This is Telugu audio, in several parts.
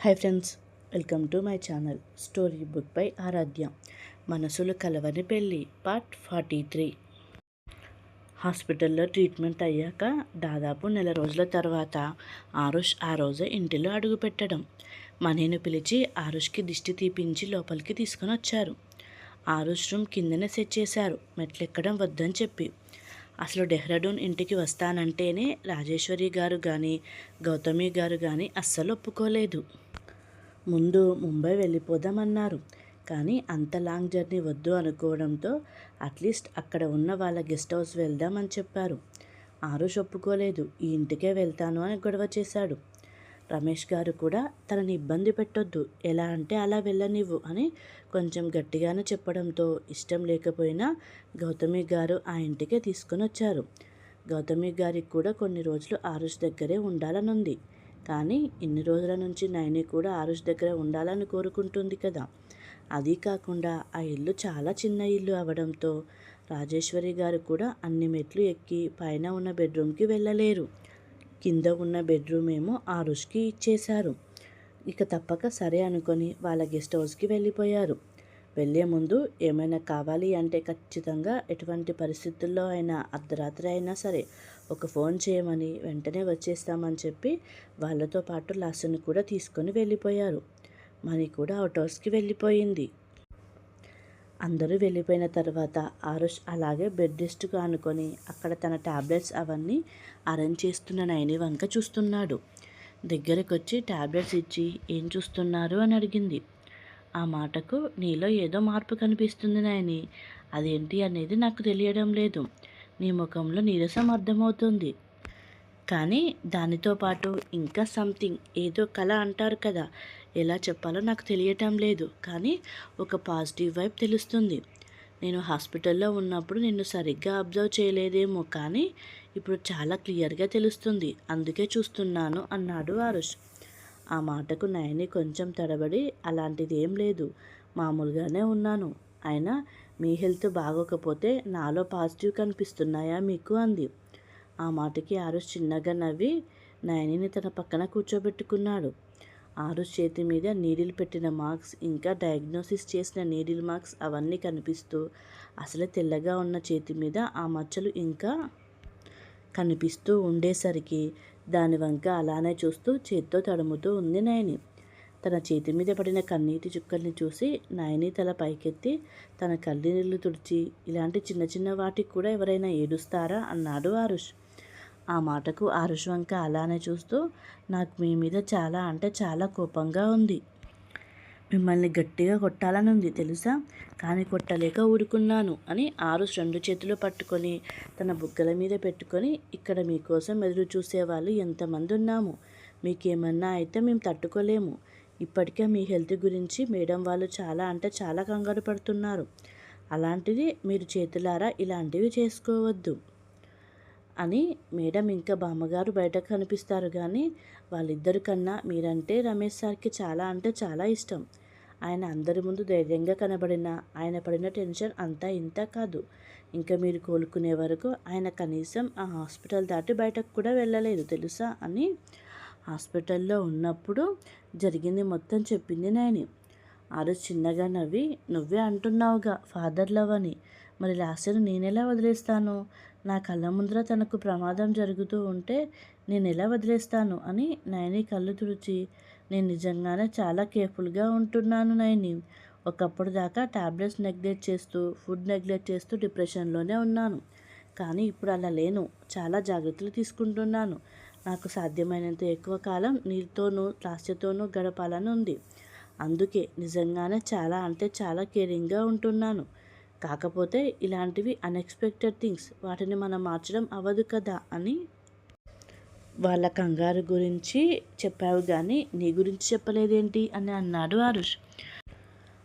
Hi friends welcome to my channel story book by Aradhya మనసులు కలవని పెళ్ళి పార్ట్ ఫార్టీ త్రీ. హాస్పిటల్లో ట్రీట్మెంట్ అయ్యాక దాదాపు నెల రోజుల తర్వాత ఆరుష్ ఆ రోజే ఇంటిలో అడుగుపెట్టడం మనీని పిలిచి ఆరుష్కి దిష్టి తీపించి లోపలికి తీసుకొని వచ్చారు. ఆరుష్ రూమ్ కిందనే సెట్ చేశారు మెట్లెక్కడం వద్దని చెప్పి. అసలు డెహ్రాడూన్ ఇంటికి వస్తానంటేనే రాజేశ్వరి గారు కానీ గౌతమి గారు కానీ అస్సలు ఒప్పుకోలేదు. ముందు ముంబై వెళ్ళిపోదామన్నారు. కానీ అంత లాంగ్ జర్నీ వద్దు అనుకోవడంతో అట్లీస్ట్ అక్కడ ఉన్న వాళ్ళ గెస్ట్ హౌస్ వెళ్దామని చెప్పారు. ఆరుష్ ఒప్పుకోలేదు. ఈ ఇంటికే వెళ్తాను అని గొడవ చేశాడు. రమేష్ గారు కూడా తనని ఇబ్బంది పెట్టొద్దు. ఎలా అంటే అలా వెళ్ళనివ్వు అని కొంచెం గట్టిగానే చెప్పడంతో ఇష్టం లేకపోయినా గౌతమి గారు ఆ ఇంటికే తీసుకొని వచ్చారు. గౌతమి గారికి కూడా కొన్ని రోజులు ఆరుష్ దగ్గరే ఉండాలనుంది. కానీ ఇన్ని రోజుల నుంచి నైని కూడా ఆరుష్ దగ్గర ఉండాలని కోరుకుంటుంది కదా. అది కాకుండా ఆ ఇల్లు చాలా చిన్న ఇల్లు అవడంతో రాజేశ్వరి గారు కూడా అన్ని మెట్లు ఎక్కి పైన ఉన్న బెడ్రూమ్కి వెళ్ళలేరు. కింద ఉన్న బెడ్రూమ్ ఏమో ఆరుష్కి ఇచ్చేశారు. ఇక తప్పక సరే అనుకొని వాళ్ళ గెస్ట్ హౌస్కి వెళ్ళిపోయారు. వెళ్ళే ముందు ఏమైనా కావాలి అంటే ఖచ్చితంగా ఎటువంటి పరిస్థితుల్లో అయినా అర్ధరాత్రి అయినా సరే ఒక ఫోన్ చేయమని వెంటనే వచ్చేస్తామని చెప్పి వాళ్ళతో పాటు లాస్ట్ని కూడా తీసుకొని వెళ్ళిపోయారు. మనీ కూడా అవుట్ వెళ్ళిపోయింది. అందరూ వెళ్ళిపోయిన తర్వాత ఆరుష్ అలాగే బెడ్ రెస్ట్గా అనుకొని అక్కడ తన టాబ్లెట్స్ అవన్నీ అరేంజ్ చేస్తున్న నైని వంక చూస్తున్నాడు. దగ్గరకు వచ్చి ట్యాబ్లెట్స్ ఇచ్చి ఏం చూస్తున్నారు? అని అడిగింది. ఆ మాటకు నీలో ఏదో మార్పు కనిపిస్తుంది నాయని. అదేంటి అనేది నాకు తెలియడం లేదు. నీ ముఖంలో నీరసం అర్థమవుతుంది. కానీ దానితో పాటు ఇంకా సంథింగ్ ఏదో కళ అంటారు కదా. ఎలా చెప్పాలో నాకు తెలియటం లేదు. కానీ ఒక పాజిటివ్ వైబ్ తెలుస్తుంది. నేను హాస్పిటల్లో ఉన్నప్పుడు నిన్ను సరిగ్గా అబ్జర్వ్ చేయలేదేమో కానీ ఇప్పుడు చాలా క్లియర్గా తెలుస్తుంది. అందుకే చూస్తున్నాను అన్నాడు ఆరుష్. ఆ మాటకు నయని కొంచెం తడబడి అలాంటిది ఏం లేదు. మామూలుగానే ఉన్నాను. అయినా మీ హెల్త్ బాగోకపోతే నాలో పాజిటివ్ కనిపిస్తున్నాయా మీకు? అంది. ఆ మాటకి ఆరుష్ చిన్నగా నవ్వి నయనిని తన పక్కన కూర్చోబెట్టుకున్నాడు. ఆరుష్ చేతి మీద నీడిల్ పెట్టిన మార్క్స్ ఇంకా డయాగ్నోసిస్ చేసిన నీడిల్ మార్క్స్ అవన్నీ కనిపిస్తూ అసలే తెల్లగా ఉన్న చేతి మీద ఆ మచ్చలు ఇంకా కనిపిస్తూ ఉండేసరికి దాని వంక అలానే చూస్తూ చేత్తో తడుముతూ ఉంది నయని. తన చేతి మీద పడిన కన్నీటి చుక్కల్ని చూసి నయని తల పైకెత్తి తన కళ్ళి నీళ్ళు తుడిచి ఇలాంటి చిన్న చిన్న వాటికి కూడా ఎవరైనా ఏడుస్తారా? అన్నాడు ఆరుష్. ఆ మాటకు ఆరుష్ వంక అలానే చూస్తూ నాకు మీ మీద చాలా అంటే చాలా కోపంగా ఉంది. మిమ్మల్ని గట్టిగా కొట్టాలని ఉంది తెలుసా? కానీ కొట్టలేక ఊరుకున్నాను అని ఆరుస్ రెండు చేతులు పట్టుకొని తన బుగ్గల మీద పెట్టుకొని ఇక్కడ మీకోసం ఎదురు చూసేవాళ్ళు ఎంతమంది ఉన్నాము? మీకేమన్నా అయితే మేము తట్టుకోలేము. ఇప్పటికే మీ హెల్త్ గురించి మేడం వాళ్ళు చాలా అంటే చాలా కంగారు పడుతున్నారు. అలాంటిది మీరు చేతులారా ఇలాంటివి చేసుకోవద్దు. అని మేడం ఇంకా బామ్మగారు బయట కనిపిస్తారు కానీ వాళ్ళిద్దరి కన్నా మీరంటే రమేష్ సార్కి చాలా అంటే చాలా ఇష్టం. ఆయన అందరి ముందు ధైర్యంగా కనబడిన ఆయన పడిన టెన్షన్ అంతా ఇంత కాదు. ఇంకా మీరు కోలుకునే వరకు ఆయన కనీసం ఆ హాస్పిటల్ దాటి బయటకు కూడా వెళ్ళలేదు తెలుసా అని హాస్పిటల్లో ఉన్నప్పుడు జరిగింది మొత్తం చెప్పింది నాయని ఆ రోజు చిన్నగా నవ్వి నువ్వే అంటున్నావుగా ఫాదర్ లవ్ అని. మరి లాస్ట్ నేనెలా వదిలేస్తాను? నా కళ్ళ ముందర తనకు ప్రమాదం జరుగుతూ ఉంటే నేను ఎలా వదిలేస్తాను అని నయని కళ్ళు తుడిచి నేను నిజంగానే చాలా కేర్ఫుల్గా ఉంటున్నాను నయని. ఒకప్పుడు దాకా టాబ్లెట్స్ నెగ్లెక్ట్ చేస్తూ ఫుడ్ నెగ్లెక్ట్ చేస్తూ డిప్రెషన్లోనే ఉన్నాను. కానీ ఇప్పుడు అలా లేను. చాలా జాగ్రత్తలు తీసుకుంటున్నాను. నాకు సాధ్యమైనంత ఎక్కువ కాలం నీతోనూ లాస్యతోనూ గడపాలని ఉంది. అందుకే నిజంగానే చాలా అంటే చాలా కేరింగ్గా ఉంటున్నాను. కాకపోతే ఇలాంటివి అన్ఎక్స్పెక్టెడ్ థింగ్స్ వాటిని మనం మార్చడం అవ్వదు కదా అని వాళ్ళ కంగారు గురించి చెప్పావు కానీ నీ గురించి చెప్పలేదేంటి అని అన్నాడు ఆరుష్.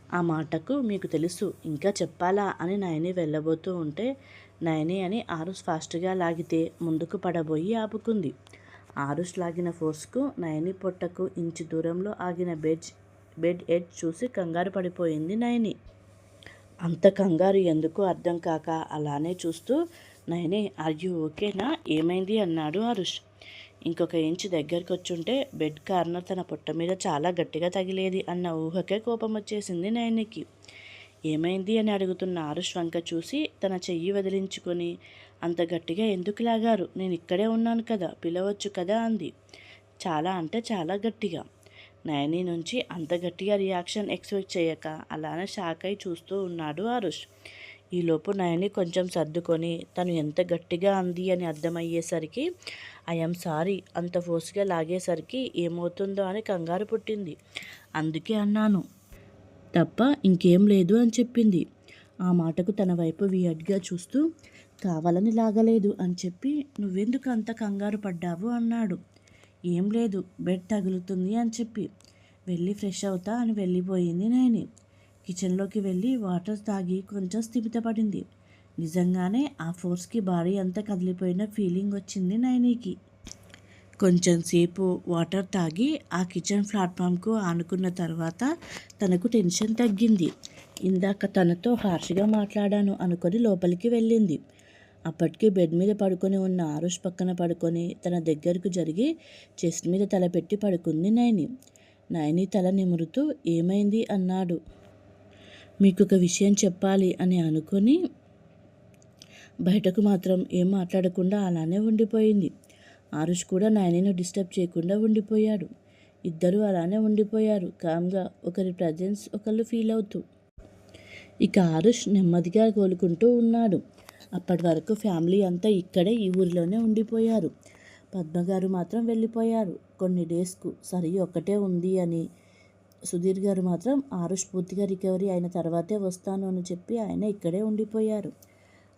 ఆ మాటకు మీకు తెలుసు ఇంకా చెప్పాలా అని నయని వెళ్ళబోతూ ఉంటే నయని అని ఆరుష్ ఫాస్ట్గా లాగితే ముందుకు పడబోయి ఆపుకుంది. ఆరుష్ లాగిన ఫోర్స్కు నయని పొట్టకు ఇంచు దూరంలో ఆగిన బెడ్ బెడ్ ఎడ్ చూసి కంగారు పడిపోయింది నయని. అంత కంగారు ఎందుకు అర్థం కాక అలానే చూస్తూ నయని ఆర్ ఓకేనా ఏమైంది? అన్నాడు అరుష్ ఇంకొక ఇంచు దగ్గరికి వచ్చుంటే బెడ్ కార్నర్ తన పొట్ట మీద చాలా గట్టిగా తగిలేది అన్న ఊహకే కోపం వచ్చేసింది నయనికి. ఏమైంది? అని అడుగుతున్న ఆరుష్ వంక చూసి తన చెయ్యి వదిలించుకొని అంత గట్టిగా ఎందుకు లాగారు? నేను ఇక్కడే ఉన్నాను కదా పిలవచ్చు కదా అంది. చాలా అంటే చాలా గట్టిగా. నయని నుంచి అంత గట్టిగా రియాక్షన్ ఎక్స్పెక్ట్ చేయక అలానే షాక్ అయి చూస్తూ ఉన్నాడు ఆరుష్. ఈలోపు నయని కొంచెం సర్దుకొని తను ఎంత గట్టిగా అంది అని అర్థమయ్యేసరికి ఐఎమ్ సారీ అంత ఫోర్స్గా లాగేసరికి ఏమవుతుందో అని కంగారు పుట్టింది. అందుకే అన్నాను. తప్ప ఇంకేం లేదు అని చెప్పింది. ఆ మాటకు తన వైపు వియడ్గా చూస్తూ కావాలని లాగలేదు అని చెప్పి నువ్వెందుకు అంత కంగారు పడ్డావు అన్నాడు. ఏం లేదు బెడ్ తగులుతుంది అని చెప్పి. వెళ్ళి ఫ్రెష్ అవుతా అని వెళ్ళిపోయింది నయని. కిచెన్లోకి వెళ్ళి వాటర్ తాగి కొంచెం స్థిమితపడింది నిజంగానే ఆ ఫోర్స్కి బాడీ అంతా కదిలిపోయిన ఫీలింగ్ వచ్చింది నైనీకి కొంచెం సేపు వాటర్ తాగి ఆ కిచెన్ ప్లాట్ఫామ్కు ఆనుకున్న తర్వాత తనకు టెన్షన్ తగ్గింది. ఇందాక తనతో హార్ష్గా మాట్లాడాను అనుకొని లోపలికి వెళ్ళింది. అప్పటికీ బెడ్ మీద పడుకొని ఉన్న ఆరుష్ పక్కన పడుకొని తన దగ్గరకు జరిగి చెస్ట్ మీద తల పెట్టి పడుకుంది నైని నైని తల నిమురుతూ ఏమైంది అన్నాడు. మీకు ఒక విషయం చెప్పాలి అని అనుకొని బయటకు మాత్రం ఏం మాట్లాడకుండా అలానే ఉండిపోయింది. ఆరుష్ కూడా నయనిని డిస్టర్బ్ చేయకుండా ఉండిపోయాడు. ఇద్దరు అలానే ఉండిపోయారు. కామ్గా ఒకరి ప్రజెన్స్ ఒకళ్ళు ఫీల్ అవుతూ. ఇక ఆరుష్ నెమ్మదిగా కోలుకుంటూ ఉన్నాడు. అప్పటి వరకు ఫ్యామిలీ అంతా ఇక్కడే ఈ ఊరిలోనే ఉండిపోయారు. పద్మగారు మాత్రం వెళ్ళిపోయారు. కొన్ని డేస్కు సరి ఒక్కటే ఉంది అని సుధీర్ గారు మాత్రం ఆరుష్ పూర్తిగా రికవరీ అయిన తర్వాతే వస్తాను అని చెప్పి ఆయన ఇక్కడే ఉండిపోయారు.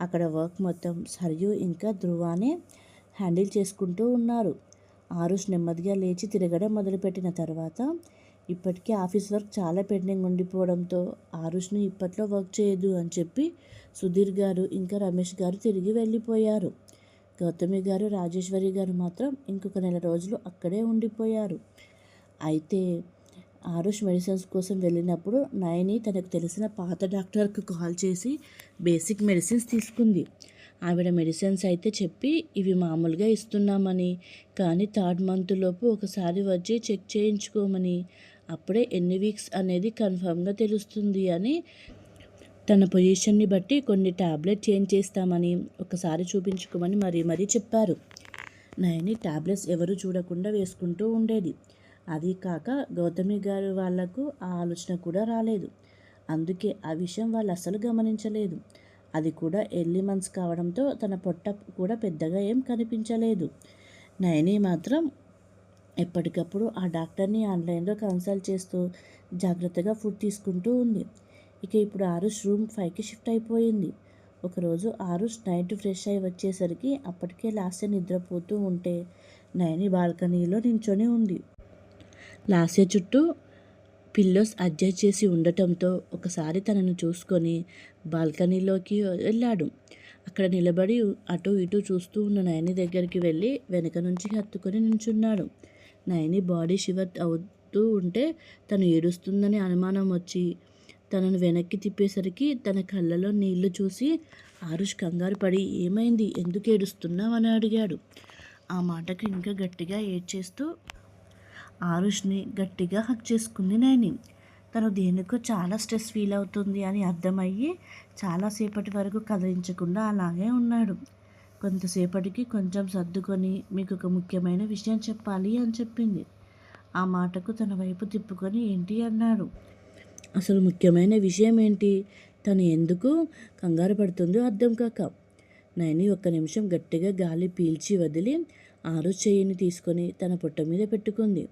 అక్కడ వర్క్ మొత్తం సరియు ఇంకా ధృవానే హ్యాండిల్ చేసుకుంటూ ఉన్నారు. ఆరుష్ నెమ్మదిగా లేచి తిరగడం మొదలుపెట్టిన తర్వాత ఇప్పటికే ఆఫీస్ వర్క్ చాలా పెండింగ్ ఉండిపోవడంతో ఆరుష్ను ఇప్పట్లో వర్క్ చేయదు అని చెప్పి సుధీర్ గారు ఇంకా రమేష్ గారు తిరిగి వెళ్ళిపోయారు. గౌతమి గారు రాజేశ్వరి గారు మాత్రం ఇంకొక నెల రోజులు అక్కడే ఉండిపోయారు. అయితే ఆరుష్ మెడిసిన్స్ కోసం వెళ్ళినప్పుడు నయని తనకు తెలిసిన పాత డాక్టర్కు కాల్ చేసి బేసిక్ మెడిసిన్స్ తీసుకుంది. ఆవిడ మెడిసిన్స్ అయితే చెప్పి ఇవి మామూలుగా ఇస్తున్నామని కానీ థర్డ్ మంత్ లోపు ఒకసారి వచ్చి చెక్ చేయించుకోమని అప్పుడే ఎన్ని వీక్స్ అనేది కన్ఫామ్గా తెలుస్తుంది అని తన పొజిషన్ని బట్టి కొన్ని ట్యాబ్లెట్ చేంజ్ చేస్తామని ఒకసారి చూపించుకోమని మరీ మరీ చెప్పారు. నయని ట్యాబ్లెట్స్ ఎవరు చూడకుండా వేసుకుంటూ ఉండేది. అది కాక గౌతమి గారు వాళ్ళకు ఆ ఆలోచన కూడా రాలేదు. అందుకే ఆ విషయం వాళ్ళు అసలు గమనించలేదు. అది కూడా ఎర్లీ మంత్స్ కావడంతో తన పొట్ట కూడా పెద్దగా ఏం కనిపించలేదు. నయని మాత్రం ఎప్పటికప్పుడు ఆ డాక్టర్ని ఆన్లైన్లో కన్సల్ట్ చేస్తూ జాగ్రత్తగా ఫుడ్ తీసుకుంటూ ఉంది. ఇక ఇప్పుడు ఆరుష్ రూమ్ ఫైవ్కి షిఫ్ట్ అయిపోయింది. ఒకరోజు ఆరుష్ నైట్ ఫ్రెష్ అయి వచ్చేసరికి అప్పటికే లాస్య నిద్రపోతూ ఉంటే నయని బాల్కనీలో నించొని ఉంది. లాస్య చుట్టూ పిల్లోస్ అడ్జస్ట్ చేసి ఉండటంతో ఒకసారి తనను చూసుకొని బాల్కనీలోకి వెళ్ళాడు. అక్కడ నిలబడి అటు ఇటు చూస్తూ ఉన్న నయని దగ్గరికి వెళ్ళి వెనక నుంచి హత్తుకొని నించున్నాడు. నయని బాడీ షివర్ అవుతూ ఉంటే తను ఏడుస్తుందని అనుమానం వచ్చి తనను వెనక్కి తిప్పేసరికి తన కళ్ళలో నీళ్ళు చూసి ఆరుష్ కంగారు పడి ఏమైంది? ఎందుకు ఏడుస్తున్నావు? అని అడిగాడు. ఆ మాటకు ఇంకా గట్టిగా ఏడ్చేస్తూ ఆరుష్ని గట్టిగా హక్ చేసుకుంది నయని. తను దేనికో చాలా స్ట్రెస్ ఫీల్ అవుతుంది అని అర్థమయ్యి చాలాసేపటి వరకు కదిలించకుండా అలాగే ఉన్నాడు. కొంతసేపటికి కొంచెం సర్దుకొని మీకు ఒక ముఖ్యమైన విషయం చెప్పాలి అని చెప్పింది. ఆ మాటకు తన వైపు తిప్పుకొని ఏంటి అన్నాడు. అసలు ముఖ్యమైన విషయం ఏంటి? తను ఎందుకు కంగారు పడుతుందో అర్థం కాక. నైని ఒక్క నిమిషం గట్టిగా గాలి పీల్చి వదిలి ఆరు చేయిని తీసుకొని తన పొట్ట మీద పెట్టుకుంది.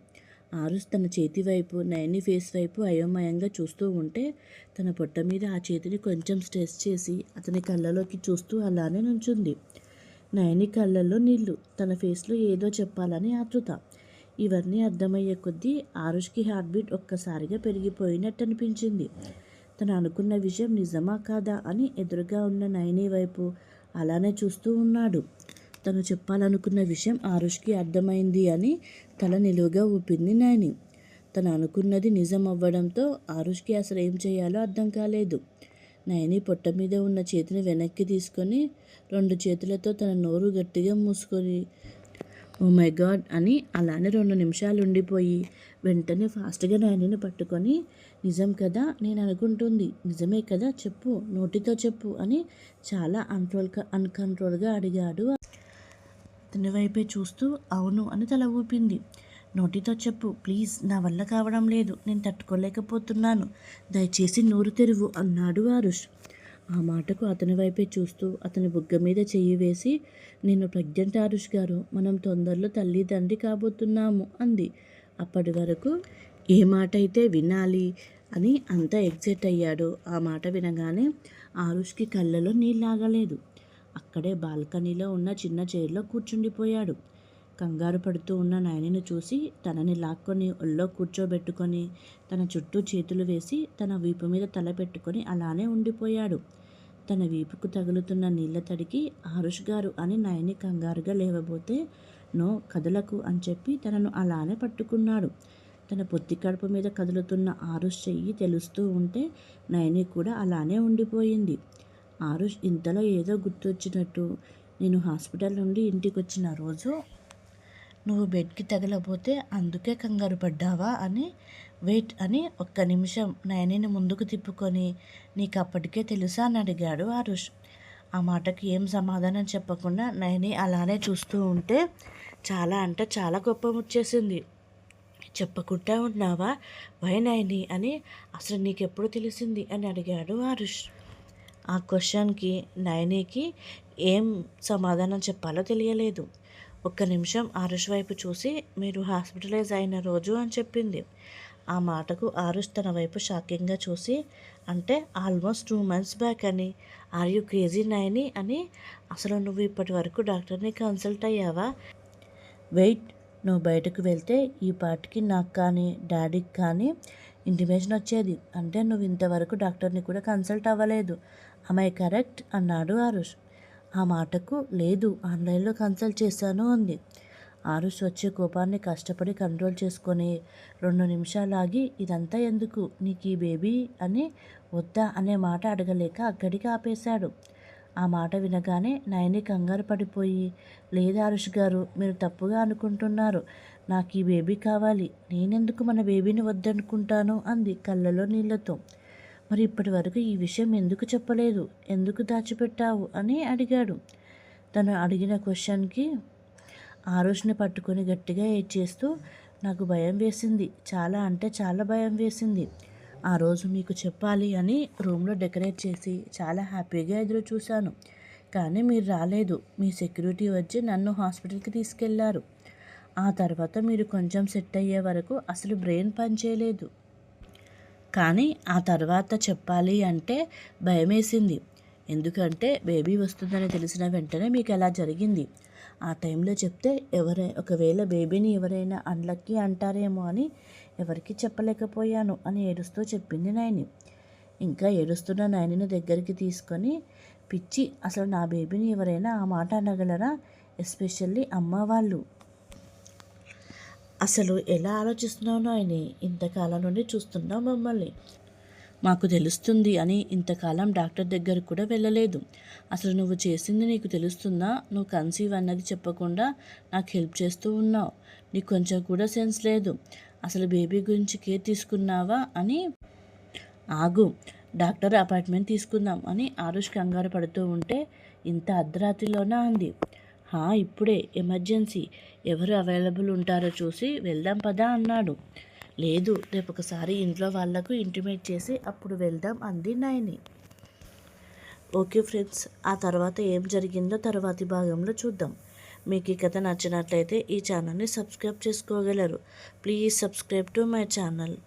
ఆరుస్ తన చేతి వైపు నయని ఫేస్ వైపు అయోమయంగా చూస్తూ ఉంటే తన పొట్ట మీద ఆ చేతిని కొంచెం స్ట్రెస్ చేసి అతని కళ్ళలోకి చూస్తూ అలానే నుంచుంది. నయని కళ్ళల్లో నీళ్ళు. తన ఫేస్లో ఏదో చెప్పాలని ఆతృత. ఇవన్నీ అర్థమయ్యే కొద్దీ ఆరుష్కి హార్ట్ బీట్ ఒక్కసారిగా పెరిగిపోయినట్టు అనిపించింది తను అనుకున్న విషయం నిజమా కాదా అని ఎదురుగా ఉన్న నయని వైపు అలానే చూస్తూ ఉన్నాడు. తను చెప్పాలనుకున్న విషయం ఆరుష్కి అర్థమైంది అని తల నిలువుగా ఊపింది నయని. తను అనుకున్నది నిజం అవ్వడంతో ఆరుష్కి అసలు ఏం చేయాలో అర్థం కాలేదు. నయని పొట్ట మీద ఉన్న చేతిని వెనక్కి తీసుకొని రెండు చేతులతో తన నోరు గట్టిగా మూసుకొని ఓ మై గాడ్ అని అలానే రెండు నిమిషాలు ఉండిపోయి వెంటనే ఫాస్ట్గా నయనిని పట్టుకొని నిజం కదా నేను అనుకుంటుంది. నిజమే కదా చెప్పు నోటితో చెప్పు అని చాలా అన్ట్రోల్ అన్కంట్రోల్గా అడిగాడు. అతని వైపే చూస్తూ అవును అని తల ఊపింది. నోటితో చెప్పు. ప్లీజ్ నా వల్ల కావడం లేదు. నేను తట్టుకోలేకపోతున్నాను. దయచేసి నోరు తెరువు అన్నాడు ఆరుష్. ఆ మాటకు అతని వైపే చూస్తూ అతని బుగ్గ మీద చెయ్యి వేసి నేను ప్రెగ్నెంట్ ఆరుష్ గారు. మనం తొందరలో తల్లి తండ్రి కాబోతున్నాము అంది. అప్పటి వరకు ఏ మాట అయితే వినాలి అని అంత ఎగ్జైట్ అయ్యాడు. ఆ మాట వినగానే ఆరుష్కి కళ్ళలో నీళ్ళాగలేదు అక్కడే బాల్కనీలో ఉన్న చిన్న చైర్లో కూర్చుండిపోయాడు. కంగారు పడుతూ ఉన్న నయనిని చూసి తనని లాక్కొని ఒళ్ళో కూర్చోబెట్టుకొని తన చుట్టూ చేతులు వేసి తన వీపు మీద తల పెట్టుకొని అలానే ఉండిపోయాడు. తన వీపుకు తగులుతున్న నీళ్ళ తడికి ఆరుష్ గారు అని నయని కంగారుగా లేవబోతే నో కదలకు అని చెప్పి తనను అలానే పట్టుకున్నాడు. తన పొత్తి కడుపు మీద కదులుతున్న ఆరుష్ చెయ్యి తెలుస్తూ ఉంటే నయని కూడా అలానే ఉండిపోయింది. ఆరుష్ ఇంతలో ఏదో గుర్తొచ్చినట్టు నేను హాస్పిటల్ నుండి ఇంటికి వచ్చిన రోజు నువ్వు బెడ్కి తగలబోతే అందుకే కంగారు పడ్డావా అని వెయిట్ అని ఒక్క నిమిషం నయనిని ముందుకు తిప్పుకొని నీకు అప్పటికే తెలుసా? అని అడిగాడు ఆరుష్. ఆ మాటకి ఏం సమాధానం చెప్పకుండా నయని అలానే చూస్తూ ఉంటే చాలా అంటే చాలా గొప్ప ముచ్చేసింది చెప్పకుండా ఉన్నావా? వై నయని? అని అసలు నీకెప్పుడు తెలిసింది? అని అడిగాడు ఆరుష్. ఆ క్వశ్చన్కి నయనికి ఏం సమాధానం చెప్పాలో తెలియలేదు. ఒక్క నిమిషం ఆరుష్ వైపు చూసి మీరు హాస్పిటలైజ్ అయిన రోజు అని చెప్పింది. ఆ మాటకు ఆరుష్ తన వైపు షాకింగ్గా చూసి అంటే ఆల్మోస్ట్ టూ మంత్స్ బ్యాక్ అని. ఆర్ యూ క్రేజీ నైని అని. అసలు నువ్వు ఇప్పటి వరకు డాక్టర్ని కన్సల్ట్ అయ్యావా? వెయిట్ నువ్వు బయటకు వెళ్తే ఈ పాటికి నాకు కానీ డాడీకి కానీ ఇంటిమేషన్ వచ్చేది. అంటే నువ్వు ఇంతవరకు డాక్టర్ని కూడా కన్సల్ట్ అవ్వలేదు. అమ్మాయి కరెక్ట్ అన్నాడు ఆరుష్ ఆ మాటకు లేదు ఆన్లైన్లో కన్సల్ట్ చేశాను అంది. ఆరుష్ వచ్చే కోపాన్ని కష్టపడి కంట్రోల్ చేసుకొని రెండు నిమిషాలు ఆగి ఇదంతా ఎందుకు? నీకు ఈ బేబీ అని వద్దా అనే మాట అడగలేక అక్కడికి ఆపేశాడు. ఆ మాట వినగానే నయని కంగారు పడిపోయి లేదు ఆరుష్ గారు మీరు తప్పుగా అనుకుంటున్నారు. నాకు ఈ బేబీ కావాలి. నేనెందుకు మన బేబీని వద్దనుకుంటాను? అంది కళ్ళలో నీళ్ళతో మరి ఇప్పటి వరకు ఈ విషయం ఎందుకు చెప్పలేదు? ఎందుకు దాచిపెట్టావు? అని అడిగాడు. తను అడిగిన క్వశ్చన్కి ఆరోషణ పట్టుకొని గట్టిగా ఏడ్చేస్తూ నాకు భయం వేసింది. చాలా అంటే చాలా భయం వేసింది. ఆ రోజు మీకు చెప్పాలి అని రూమ్లో డెకరేట్ చేసి చాలా హ్యాపీగా ఎదురు చూశాను. కానీ మీరు రాలేదు. మీ సెక్యూరిటీ వచ్చి నన్ను హాస్పిటల్కి తీసుకెళ్ళారు. ఆ తర్వాత మీరు కొంచెం సెట్ అయ్యే వరకు అసలు బ్రెయిన్ పనిచేయలేదు. కానీ ఆ తర్వాత చెప్పాలి అంటే భయమేసింది. ఎందుకంటే బేబీ వస్తుందని తెలిసిన వెంటనే మీకు ఎలా జరిగింది? ఆ టైంలో చెప్తే ఎవరై ఒకవేళ బేబీని ఎవరైనా అన్లక్కీ అంటారేమో అని ఎవరికి చెప్పలేకపోయాను అని ఏడుస్తూ చెప్పింది నాయని ఇంకా ఏడుస్తున్న నాయనిని దగ్గరికి తీసుకొని పిచ్చి అసలు నా బేబీని ఎవరైనా ఆ మాట అనగలరా? ఎస్పెషల్లీ అమ్మ వాళ్ళు. అసలు ఎలా ఆలోచిస్తున్నావు ఆయన ఇంతకాలం నుండి చూస్తున్నావు మమ్మల్ని. మాకు తెలుస్తుంది అని ఇంతకాలం డాక్టర్ దగ్గర కూడా వెళ్ళలేదు. అసలు నువ్వు చేసింది నీకు తెలుస్తుందా? నువ్వు కన్సీవ్ అన్నది చెప్పకుండా నాకు హెల్ప్ చేస్తూ ఉన్నావు. నీకు కొంచెం కూడా సెన్స్ లేదు. అసలు బేబీ గురించి కేర్ తీసుకున్నావా అని ఆగు. డాక్టర్ అపాయింట్మెంట్ తీసుకుందాం అని ఆరుష్ కంగారు పడుతూ ఉంటే ఇంత అర్ధరాత్రిలోనా అంది. ఇప్పుడే ఎమర్జెన్సీ. ఎవరు అవైలబుల్ ఉంటారో చూసి వెళ్దాం పదా అన్నాడు. లేదు రేపు ఒకసారి ఇంట్లో వాళ్ళకు ఇంటిమేట్ చేసి అప్పుడు వెళ్దాం అంది నయని. ఓకే ఫ్రెండ్స్ ఆ తర్వాత ఏం జరిగిందో తర్వాతి భాగంలో చూద్దాం. మీకు ఈ కథ నచ్చినట్లయితే ఈ ఛానల్ని సబ్స్క్రైబ్ చేసుకోగలరు. Please subscribe to my channel.